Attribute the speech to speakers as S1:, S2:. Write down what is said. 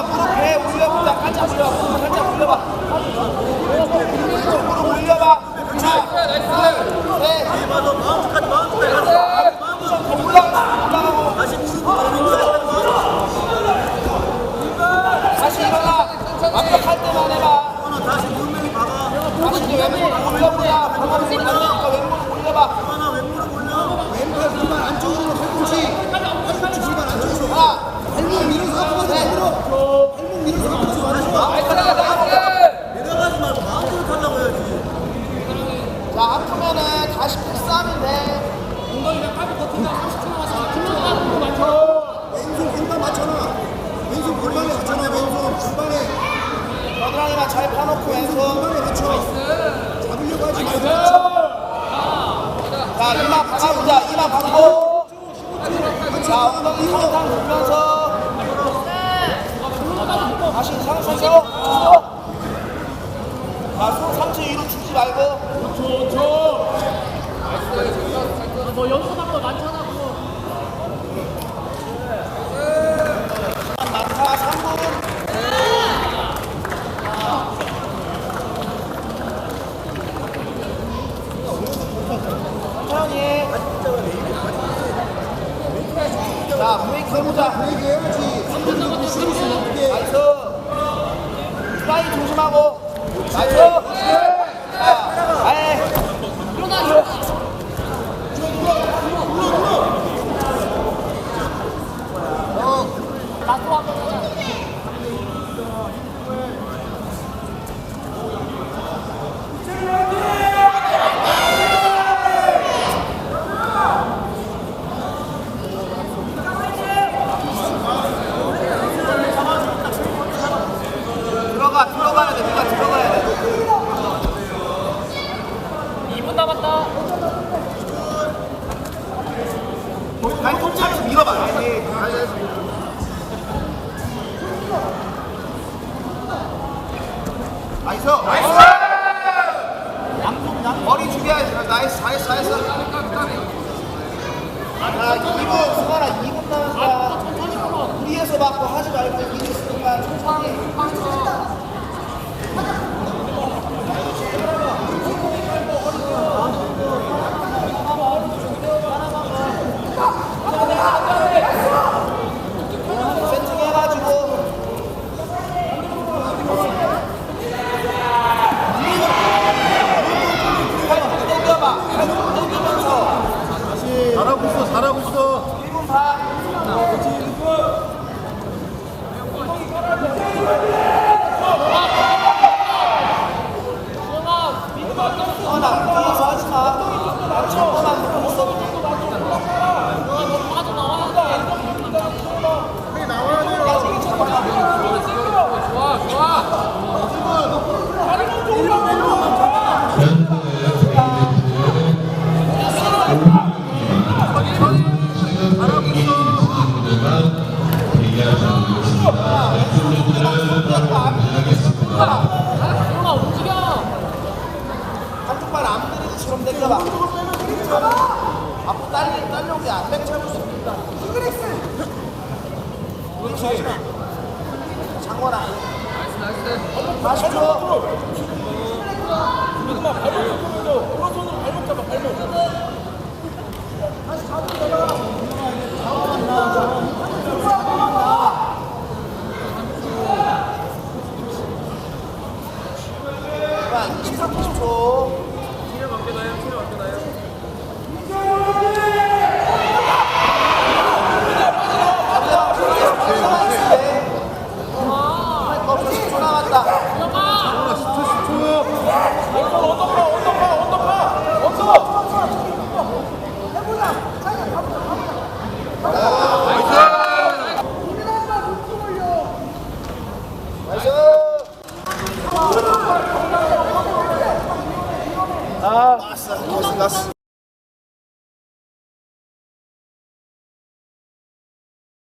S1: 무릎 배 올려보자. 살짝 올려. 무릎 살짝 올려봐. 자,
S2: 이마
S1: 박아보자. 이마 박고. 자, 엉덩이 상상 돌면서. 다시 상상해서. 자, 손 상체 위로 주지 말고. 많다, 3분. 천천히. 자, 브레이크 해보자.
S3: 브레이크 해야지 3분 정도 쉬고 있으면 어떡해
S1: 나이스. 플라이 조심하고. 나이스. 자, 아예. 들어가, 들어가야 돼. 누가 들어가야 돼. 2분 남았다. 발톱차로 밀어봐. 나이스. 나이스. 양쪽 양 머리 죽여야지. 나이스. 잘했어. 잘했어. 자, 2분 수가라 2분 남았다. 무리해서 맞고 하지 말고 이있으니까 천천히. 당겨봐 앞으로 딸리 딸려오게 안백 잡을 수 있다. 그렇지. 장원아. 다시 줘. 야, 23, 20초. 남았다.
S2: 하나 10초 10초
S1: 나이스. 아, 나스, 나스, 나스.